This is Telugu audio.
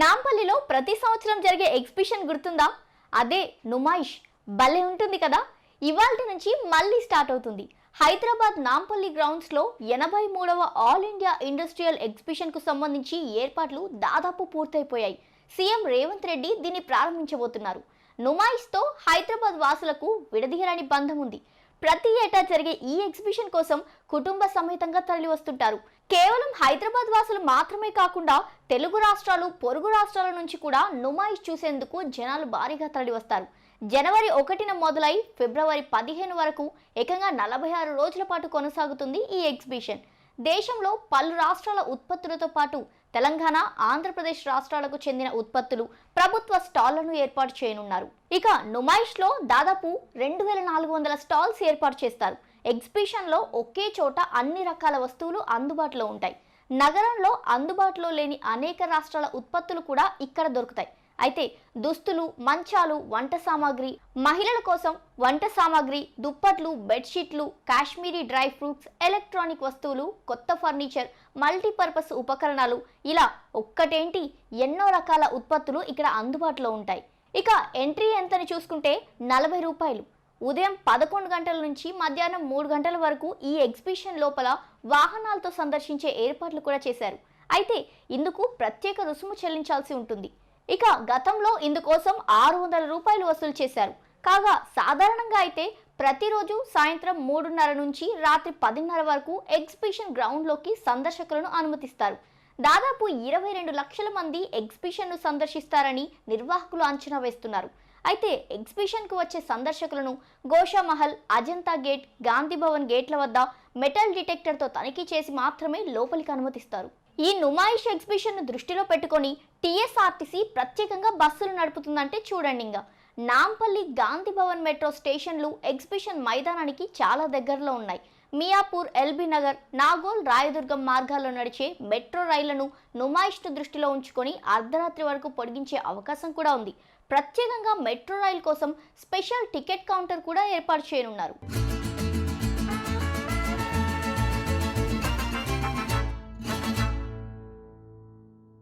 నాంపల్లిలో ప్రతి సంవత్సరం జరిగే ఎగ్జిబిషన్ గుర్తుందా? అదే నుమాయిష్ భలే ఉంటుంది కదా? ఇవాళ నుంచి మళ్ళీ స్టార్ట్ అవుతుంది. హైదరాబాద్ నాంపల్లి గ్రౌండ్స్లో ఎనభై మూడవ ఆల్ ఇండియా ఇండస్ట్రియల్ ఎగ్జిబిషన్కు సంబంధించి ఏర్పాట్లు దాదాపు పూర్తయిపోయాయి. సీఎం రేవంత్ రెడ్డి దీన్ని ప్రారంభించబోతున్నారు. నుమాయిష్తో హైదరాబాద్ వాసులకు విడదీయరాని బంధం ఉంది. ప్రతి ఏటా జరిగే ఈ ఎగ్జిబిషన్ కోసం కుటుంబ సమేతంగా తరలి వస్తుంటారు కేవలం హైదరాబాద్ వాసులు మాత్రమే కాకుండా తెలుగు రాష్ట్రాలు పొరుగు రాష్ట్రాల నుంచి కూడా నుమాయిష్ చూసేందుకు జనాలు భారీగా తరలి వస్తారు జనవరి ఒకటిన మొదలై ఫిబ్రవరి పదిహేను వరకు ఏకంగా నలభై ఆరు రోజుల పాటు కొనసాగుతుంది ఈ ఎగ్జిబిషన్. దేశంలో పలు రాష్ట్రాల ఉత్పత్తులతో పాటు తెలంగాణ ఆంధ్రప్రదేశ్ రాష్ట్రాలకు చెందిన ఉత్పత్తులు ప్రభుత్వ స్టాళ్ళను ఏర్పాటు చేయనున్నారు. ఇక నుమాయిష్లో దాదాపు రెండు వేల నాలుగు వందల స్టాల్స్ ఏర్పాటు చేస్తారు. ఎగ్జిబిషన్లో ఒకే చోట అన్ని రకాల వస్తువులు అందుబాటులో ఉంటాయి. నగరంలో అందుబాటులో లేని అనేక రాష్ట్రాల ఉత్పత్తులు కూడా ఇక్కడ దొరుకుతాయి. అయితే దుస్తులు మంచాలు వంట సామాగ్రి మహిళల కోసం వంట సామాగ్రి దుప్పట్లు బెడ్షీట్లు కాశ్మీరీ డ్రై ఫ్రూట్స్ ఎలక్ట్రానిక్ వస్తువులు కొత్త ఫర్నిచర్ మల్టీపర్పస్ ఉపకరణాలు ఇలా ఒక్కటేంటి? ఎన్నో రకాల ఉత్పత్తులు ఇక్కడ అందుబాటులో ఉంటాయి. ఇక ఎంట్రీ ఎంతని చూసుకుంటే నలభై రూపాయలు. ఉదయం పదకొండు గంటల నుంచి మధ్యాహ్నం మూడు గంటల వరకు ఈ ఎగ్జిబిషన్ లోపల వాహనాలతో సందర్శించే ఏర్పాట్లు కూడా చేశారు. అయితే ఇందుకు ప్రత్యేక రుసుము చెల్లించాల్సి ఉంటుంది. ఇక గతంలో ఇందుకోసం ఆరు వందల రూపాయలు వసూలు చేశారు. కాగా సాధారణంగా అయితే ప్రతిరోజు సాయంత్రం మూడున్నర నుంచి రాత్రి పదిన్నర వరకు ఎగ్జిబిషన్ గ్రౌండ్లోకి సందర్శకులను అనుమతిస్తారు. దాదాపు ఇరవై రెండు లక్షల మంది ఎగ్జిబిషన్ను సందర్శిస్తారని నిర్వాహకులు అంచనా వేస్తున్నారు. అయితే ఎగ్జిబిషన్కు వచ్చే సందర్శకులను గోషామహల్ అజంతా గేట్ గాంధీ భవన్ గేట్ల వద్ద మెటల్ డిటెక్టర్తో తనిఖీ చేసి మాత్రమే లోపలికి అనుమతిస్తారు. ఈ నుమాయిష్ ఎగ్జిబిషన్ను దృష్టిలో పెట్టుకొని టీఎస్ఆర్టీసీ ప్రత్యేకంగా బస్సులు నడుపుతుందంటే చూడండి ఇంకా. నాంపల్లి గాంధీ భవన్ మెట్రో స్టేషన్లు ఎగ్జిబిషన్ మైదానానికి చాలా దగ్గరలో ఉన్నాయి. మియాపూర్ ఎల్బీ నగర్ నాగోల్ రాయదుర్గం మార్గాల్లో నడిచే మెట్రో రైళ్ళను నుమాయిష్ను దృష్టిలో ఉంచుకొని అర్ధరాత్రి వరకు పొడిగించే అవకాశం కూడా ఉంది. ప్రత్యేకంగా మెట్రో రైల్ కోసం స్పెషల్ టికెట్ కౌంటర్ కూడా ఏర్పాటు చేయనున్నారు.